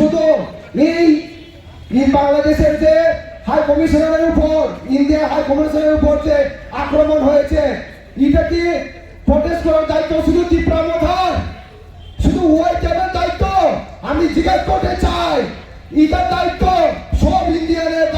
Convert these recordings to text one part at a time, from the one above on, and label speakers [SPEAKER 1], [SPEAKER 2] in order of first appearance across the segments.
[SPEAKER 1] শুধু এই বাংলাদেশের যে হাই কমিশনারের উপর ইন্ডিয়া হাই কমিশনারের উপর যে আক্রমণ হয়েছে, এটা কি প্রটেস্ট করার দায়িত্ব শুধু ত্রিপুরা মাথার? শুধু ওয়াই দায়িত্ব, আমি জিজ্ঞেস করতে চাই, এটার দায়িত্ব সব ইন্ডিয়ানের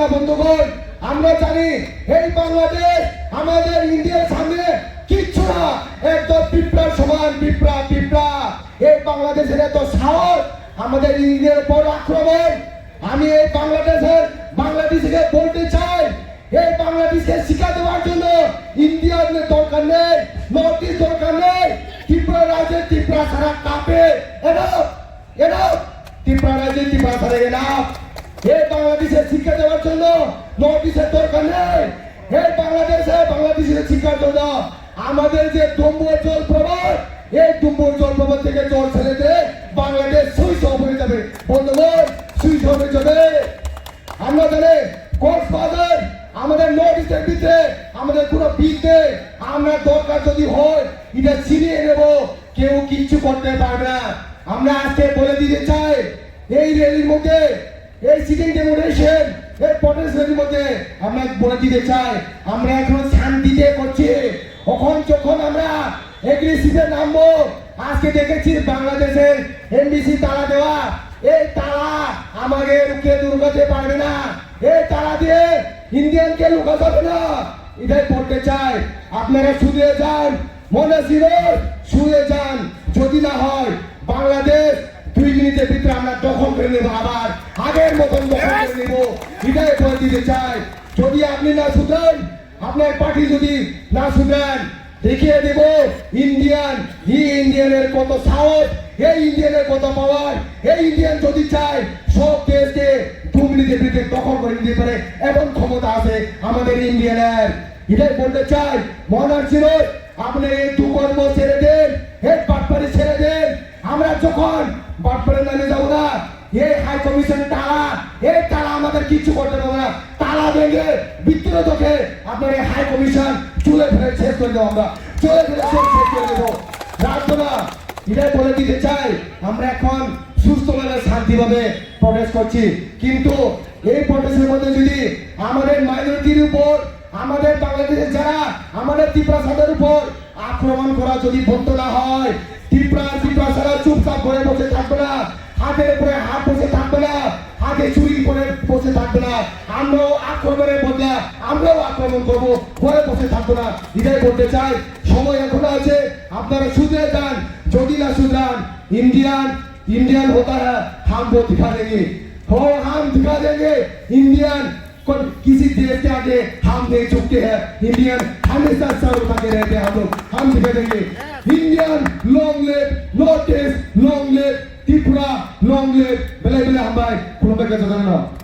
[SPEAKER 1] না বন্ধুগণ, আমরা জানি এই বাংলাদেশ আমাদের ইন্ডিয়ার সামনে কিচ্ছু না, একদম পিঁপড়ার সমান, পিঁপড়া পিঁপড়া। এই বাংলাদেশের এত সাহস, আমাদের ইন্ডিয়ার উপর আক্রমণ। আমি এই বাংলাদেশের, বাংলাদেশকে বলতে চাই, এই বাংলাদেশকে শিক্ষা দেওয়ার জন্য ইন্ডিয়ার দরকার নেই নর্থ ইস্ট দরকার নেই ত্রিপুরা রাজ্যে ত্রিপুরা সারা কাপে। এটা এটা ত্রিপুরা রাজ্যে ত্রিপুরা সারা এনা এই বাংলাদেশের শিক্ষা দেওয়ার জন্য ইস্টের দরকার নেই। এই বাংলাদেশে বাংলাদেশের শিক্ষার জন্য। আমাদের যে ডুম্ব জল প্রবাহ, এই ডুম্ব জল প্রবাহ থেকে জল ছেড়ে দিয়ে বাংলাদেশ সুইচ অফ হয়ে যাবে। বন্ধুগণ সুইচ অফ হয়ে যাবে। আমরা জানি, কক্সবাজার আমাদের ইস্টের ভিতরে আমাদের পুরো বিতে আমরা দরকার যদি হয়, এটা ছিনিয়ে নেব। কেউ কিচ্ছু করতে পারবে না। আমরা আজকে বলে দিতে চাই, এই রেলির মধ্যে এই সিটিং ডেমোনেশন এই প্রটেস্ট রেলির মধ্যে আমরা বলে দিতে চাই। আমরা এখন শান্তিতে করছি। কখন যখন আমরা এগ্রেসিভে নামবো, আজকে দেখেছি বাংলাদেশের এমবিসি তালা দেওয়া। এই তালা আমাকে রুখে দুর্গাতে পারবে না। এই তালা দিয়ে ইন্ডিয়ানকে লুকা যাবে না। এটাই বলতে চাই। আপনারা শুয়ে যান। মনে শুয়ে যান। যদি না হয় বাংলাদেশ দুই মিনিটের ভিতরে আমরা দখল করে নেব আবার আগের মতন দখল করে নেব। এটাই বলে দিতে চাই। যদি আপনি না শুধরান আপনার পার্টি যদি না শুধরান দেখিয়ে দেব ইন্ডিয়ান হি ইন্ডিয়ানের কত সাহস এই ইন্ডিয়ানের কত পাওয়ার এই ইন্ডিয়ান যদি চায় সব দেশকে দু মিনিটের ভিতরে দখল করে নিতে পারে এমন ক্ষমতা আছে আমাদের ইন্ডিয়ানের। এটাই বলতে চাই মনার ছিল আপনি এই দুকর্ম ছেড়ে দেন হেড বাটপারি ছেড়ে দেন আমরা যখন বাটপারে নামে যাব না এই হাই কমিশন তালা এই তালা আমাদের কিচ্ছু করতে পারবে না। তালা ভেঙে ভিতরে তোকে আপনার এই হাই কমিশন চুলে ফেলে শেষ করে দেবো আমরা। চুলে ফেলে শেষ শেষ করে দেবো। রাখব না এটাই বলে দিতে চাই, আমরা এখন সুস্থভাবে শান্তিভাবে প্রটেস্ট করছি। কিন্তু এই প্রটেস্টের মধ্যে যদি আমাদের মাইনরিটির উপর, আমাদের বাংলাদেশের যারা, আমাদের ত্রিপুরা সাদের উপর আক্রমণ করা যদি বন্ধ না হয় ত্রিপুরা ত্রিপুরা সারা চুপচাপ করে বসে থাকবে না হাতের উপরে হাত বসে থাকবে না হাতে চুরি করে বসে থাকবে না আমরাও আক্রমণের বদলা আমরাও আক্রমণ করবো ঘরে বসে থাকবো না এটাই বলতে চাই সময় এখনো আছে আপনারা শুধরে যান যদি না শুধরান ইন্ডিয়ান इंडियन होता है हम वो दिखा देंगे हो हम दिखा देंगे इंडियन को किसी देश के आगे हम नहीं झुकते हैं इंडियन हमेशा सर उठा के रहते हैं हम लोग हम दिखा देंगे Indian long live north east long live Tripura long live बेले बेले हम भाई खुलम के